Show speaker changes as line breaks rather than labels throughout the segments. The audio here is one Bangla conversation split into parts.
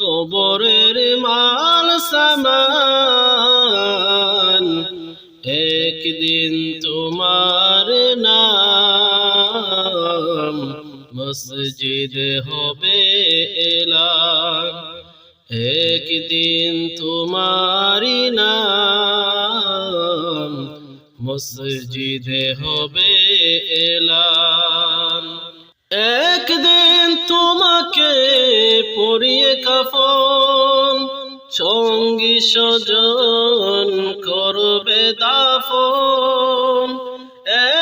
কবরের মাল সামান। একদিন তোমার নাম মসজিদ হবে এলান একদিন তোমারি নাম মসজিদে হবে এলান একদিন তোমাকে পরিয়ে কাফন সঙ্গী সজন করবে দাফন।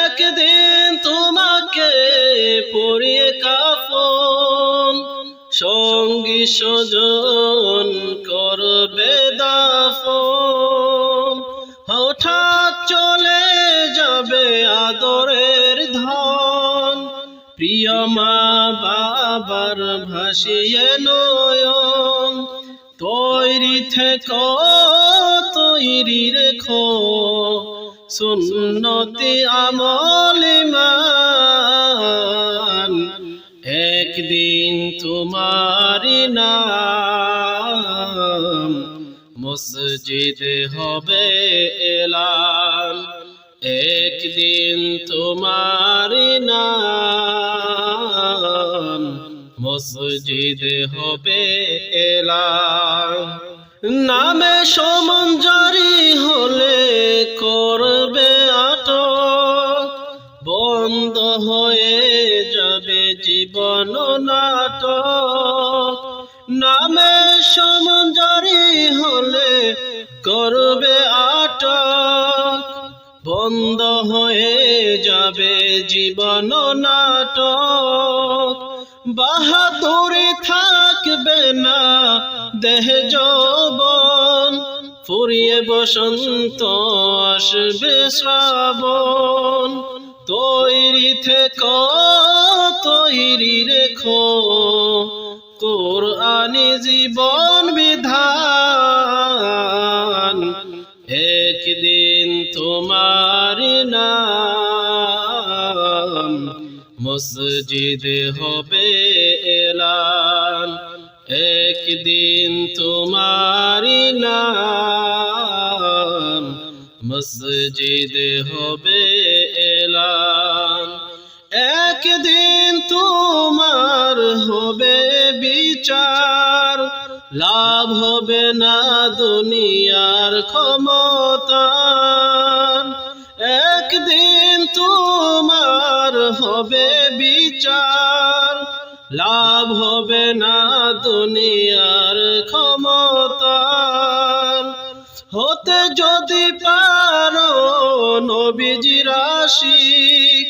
একদিন তোমাকে পরিয়ে কাফন সঙ্গী সজন প্রিয় মা বাবার ভাসিয়ে নয়ন, তৈরি থেকো, তৈরি রেখো। সুন্নতি আমল মান একদিন তোমারি নাম, মসজিদ হবে এলান। একদিন তোমারি মসজিদ হবে এলান নামে সমঞ্জরি হলে করবে আটক। বন্ধ হয়ে যাবে জীবন নাটক। নামে সমঞ্জরি হলে করবে আটক। বন্ধ হয়ে যাবে জীবন নাটক। বাহাদুরি থাকবে না দেহ যৌবন। ফুরিয়ে বসন্ত আসবে শ্রাবণ। তৈরি থেকো, তৈরি রেখো। কোরআনি জীবন বিধান। একদিন তোমার নাম মসজিদ হবে এলান। একদিন তোমার নাম মসজিদ হবে এলান। একদিন তোমার হবে বিচার, লাভ হবে না দুনিয়ার ক্ষমতা। একদিন তোমার হবে বিচার। লাভ হবে না দুনিয়ার ক্ষমতা হতে যদি পারো নবীজির আশিক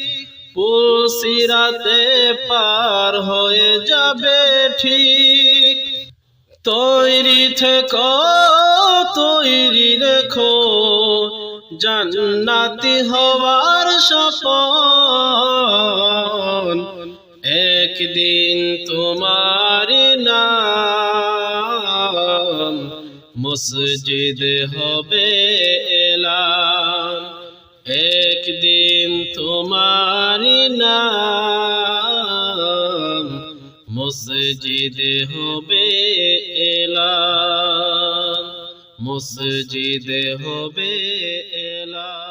পুলসিরাতে পার হয়ে যাবে ঠিক। তৈরি থেকো, তৈরি রেখো জান্নাতি হওয়ার সপন একদিন তোমার নাম মসজিদ হবে এলান একদিন তোমার নাম মসজিদ হবে এলান মসজিদে হবে এলা